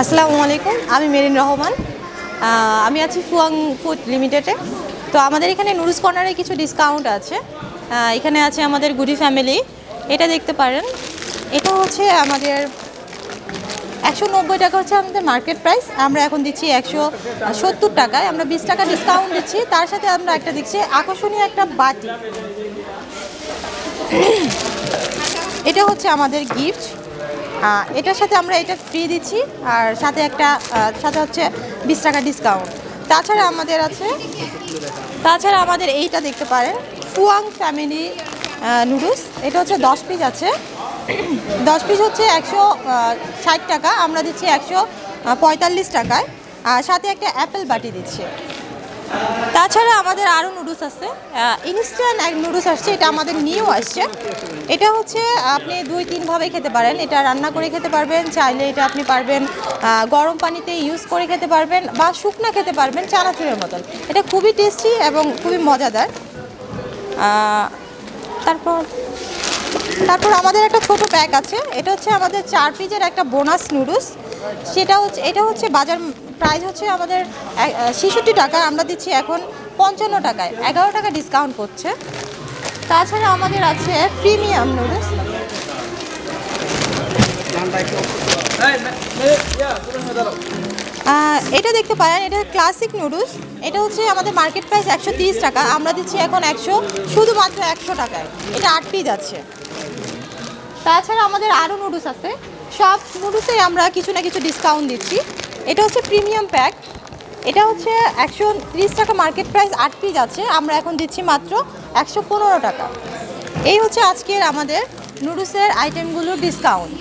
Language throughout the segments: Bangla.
আসসালামু আলাইকুম, আমি মেরিন রহমান। আমি আছি ফুয়াং ফুড লিমিটেডে তো আমাদের এখানে নুডলস কর্নারে কিছু ডিসকাউন্ট আছে। এখানে আছে আমাদের গুডি ফ্যামিলি। এটা দেখতে পারেন। এটা হচ্ছে আমাদের একশো নব্বই টাকা হচ্ছে আমাদের মার্কেট প্রাইস। আমরা এখন দিচ্ছি একশো সত্তর টাকায়। আমরা বিশ টাকা ডিসকাউন্ট দিচ্ছি। তার সাথে আমরা একটা দিচ্ছি আকর্ষণীয় একটা বাটি। এটা হচ্ছে আমাদের গিফট এটার সাথে আমরা এটা ফ্রি দিচ্ছি, আর সাথে একটা সাথে হচ্ছে বিশ টাকা ডিসকাউন্ট তাছাড়া আমাদের আছে, তাছাড়া আমাদের এইটা দেখতে পারেন, ফুয়াং ফ্যামিলি নুডলস এটা হচ্ছে দশ পিস আছে। দশ পিস হচ্ছে একশো ষাট টাকা, আমরা দিচ্ছি একশো পঁয়তাল্লিশ টাকায়। আর সাথে একটা অ্যাপেল বাটি দিচ্ছি। তাছাড়া আমাদের আরও নুডলস আছে। ইনস্ট্যান্ট এক নুডলস আসছে, এটা আমাদের নিয়েও আসছে। এটা হচ্ছে আপনি দুই তিনভাবে খেতে পারেন। এটা রান্না করে খেতে পারবেন, চাইলে এটা আপনি পারবেন গরম পানিতে ইউজ করে খেতে পারবেন বা শুকনা খেতে পারবেন চানাচুরের মতন। এটা খুবই টেস্টি এবং খুবই মজাদার। তারপর তারপর আমাদের একটা ছোট প্যাক আছে। এটা হচ্ছে আমাদের চার পিসের একটা বোনাস নুডলস সেটা হচ্ছে এটা হচ্ছে বাজার প্রাইস হচ্ছে আমাদের ছেষট্টি টাকা, আমরা দিচ্ছি এখন পঞ্চান্ন টাকায়। এগারো টাকা ডিসকাউন্ট করছে। তাছাড়া আমাদের আছে প্রিমিয়াম নুডলস এটা দেখতে পারেন, এটা ক্লাসিক নুডলস এটা হচ্ছে আমাদের মার্কেট প্রাইস একশো টাকা, আমরা দিচ্ছি এখন একশো, শুধুমাত্র একশো টাকায়। এটা আট পিস আছে তাছাড়া আমাদের আরও নুডলস আছে। সব নুডলসে আমরা কিছু না কিছু ডিসকাউন্ট দিচ্ছি। এটা হচ্ছে প্রিমিয়াম প্যাক এটা হচ্ছে একশো টাকা মার্কেট প্রাইস আট পিস আছে আমরা এখন দিচ্ছি মাত্র একশো পনেরো টাকা। এই হচ্ছে আজকের আমাদের নুডলসের আইটেমগুলোর ডিসকাউন্ট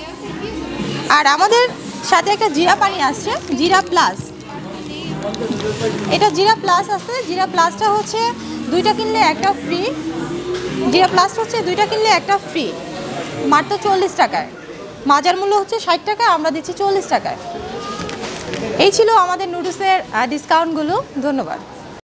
আর আমাদের সাথে একটা জিরা পানি আসছে, জিরা প্লাস এটা জিরা প্লাস আছে। জিরা প্লাসটা হচ্ছে দুইটা কিনলে একটা ফ্রি জিরা প্লাস হচ্ছে দুইটা কিনলে একটা ফ্রি মাত্র চল্লিশ টাকায়। মাজার মূল্য হচ্ছে ষাট টাকা আমরা দিচ্ছি চল্লিশ টাকায়। এই ছিল আমাদের নুডলসের ডিসকাউন্টগুলো ধন্যবাদ।